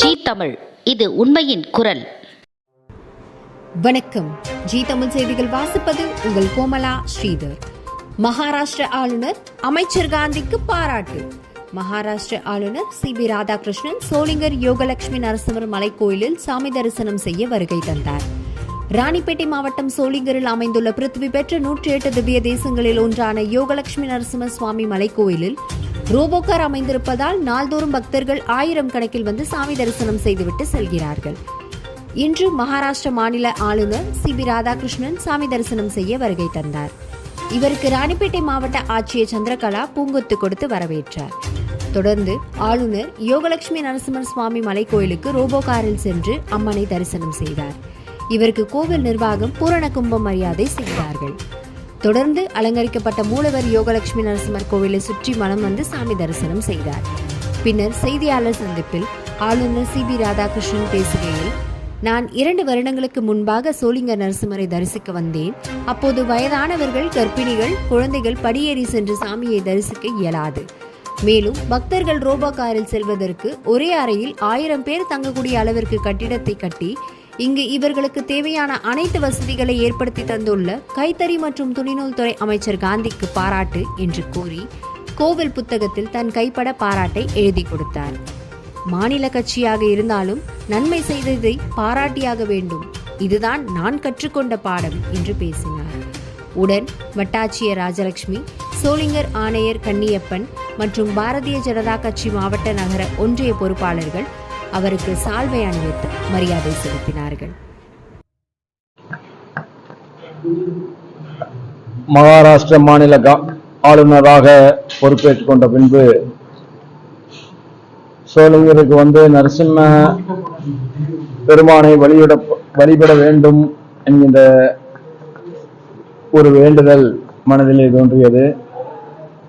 G Tamil. இது உண்மையின் குரல். வணக்கம். ஜி தமிழ் செய்திகள் வாசிப்பது உங்கள் கோமலா ஸ்ரீதர். மகாராஷ்டிர ஆளுநர் அமைச்சர் காந்திக்கு பாராட்டு. மகாராஷ்டிர ஆளுநர் சி பி ராதாகிருஷ்ணன் சோளிங்கர் யோகலட்சுமி நரசிம்மர் மலைக்கோயிலில் சாமி தரிசனம் செய்ய வருகை தந்தார். ராணிப்பேட்டை மாவட்டம் சோளிங்கரில் அமைந்துள்ள பிருத்வி பெற்ற நூற்றி எட்டு திவ்ய தேசங்களில் ஒன்றான யோகலட்சுமி நரசிம்ம சுவாமி மலைக்கோயிலில் ரோபோக்கார் அமைந்திருப்பதால் நாள்தோறும் பக்தர்கள் ஆயிரம் கணக்கில் வந்து சாமி தரிசனம் செய்துவிட்டு செல்கிறார்கள். இன்று மகாராஷ்டிர மாநில ஆளுநர் சி. பி. ராதாகிருஷ்ணன் சாமி தரிசனம் செய்ய வருகை தந்தார். இவருக்கு ராணிப்பேட்டை மாவட்ட ஆட்சியர் சந்திரகலா பூங்கொத்து கொடுத்து வரவேற்றார். தொடர்ந்து ஆளுநர் யோகலட்சுமி நரசிம்மர் சுவாமி மலைக்கோயிலுக்கு ரோபோ காரில் சென்று அம்மனை தரிசனம் செய்தார். இவருக்கு கோவில் நிர்வாகம் பூரண கும்ப மரியாதை செய்தார்கள். தொடர்ந்து அலங்கரிக்கப்பட்ட மூலவர் யோகலட்சுமி நரசிம்மர் கோவிலை சுற்றி மனம் வந்து சாமி தரிசனம் செய்தார். பின்னர் செய்தியாளர் சந்திப்பில் ஆளுநர் சி பி ராதாகிருஷ்ணன் பேசுகையில் நான் இரண்டு வருடங்களுக்கு முன்பாக சோளிங்கர் நரசிம்மரை தரிசிக்க வந்தேன். அப்போது வயதானவர்கள் கர்ப்பிணிகள் குழந்தைகள் படியேறி சென்று சாமியை தரிசிக்க இயலாது. மேலும் பக்தர்கள் ரோபோ காரில் செல்வதற்கு ஒரே அறையில் ஆயிரம் பேர் தங்கக்கூடிய அளவிற்கு கட்டிடத்தை கட்டி இங்கு இவர்களுக்கு தேவையான அனைத்து வசதிகளை ஏற்படுத்தி தந்துள்ள கைத்தறி மற்றும் துணிநூல் துறை அமைச்சர் காந்திக்கு பாராட்டு என்று கூறி கோவில் புத்தகத்தில் தன் கைப்பட பாராட்டை எழுதி கொடுத்தார். மாநில கட்சியாக இருந்தாலும் நன்மை செய்ததை பாராட்டியாக வேண்டும். இதுதான் நான் கற்றுக்கொண்ட பாடம் என்று பேசினார். உடன் வட்டாட்சியர் ராஜலட்சுமி சோளிங்கர் ஆணையர் கன்னியப்பன் மற்றும் பாரதிய ஜனதா கட்சி மாவட்ட நகர ஒன்றிய பொறுப்பாளர்கள் அவருக்கு சால்வை அணிவித்து மரியாதை செலுத்தினார்கள். மகாராஷ்டிர மாநில ஆளுநராக பொறுப்பேற்றுக் கொண்ட பின்பு சோழங்கருக்கு வந்து நரசிம்ம பெருமானை வழியிட வழிபட வேண்டும் என்கின்ற ஒரு வேண்டுதல் மனதிலே தோன்றியது.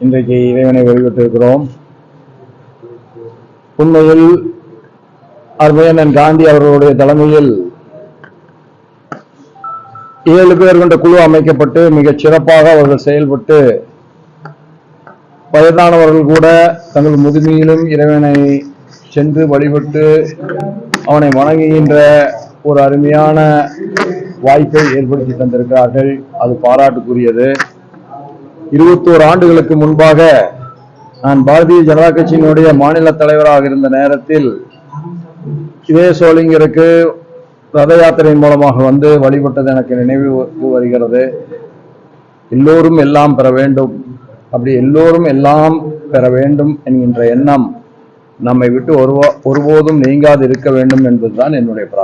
இன்றைக்கு இறைவனை வழிபட்டிருக்கிறோம். உண்மையில் அருமையண்ணன் காந்தி அவர்களுடைய தலைமையில் ஏழு பேர் கொண்ட குழு அமைக்கப்பட்டு மிகச் சிறப்பாக அவர்கள் செயல்பட்டு வயதானவர்கள் கூட தங்கள் முதுமையிலும் இறைவனை சென்று வழிபட்டு அவனை வணங்குகின்ற ஒரு அருமையான வாய்ப்பை ஏற்படுத்தி தந்திருக்கிறார்கள். அது பாராட்டுக்குரியது. இருபத்தோரு ஆண்டுகளுக்கு முன்பாக நான் பாரதிய ஜனதா கட்சியினுடைய மாநில தலைவராக இருந்த நேரத்தில் இதே சோளிங்கருக்கு ரத யாத்திரை மூலமாக வந்து வழிபட்டது எனக்கு நினைவு வருகிறது. எல்லோரும் எல்லாம் பெற வேண்டும். அப்படி எல்லோரும் எல்லாம் பெற வேண்டும் என்கின்ற எண்ணம் நம்மை விட்டு ஒருவோ ஒருபோதும் நீங்காது இருக்க வேண்டும் என்பதுதான் என்னுடைய பிரார்த்தனை.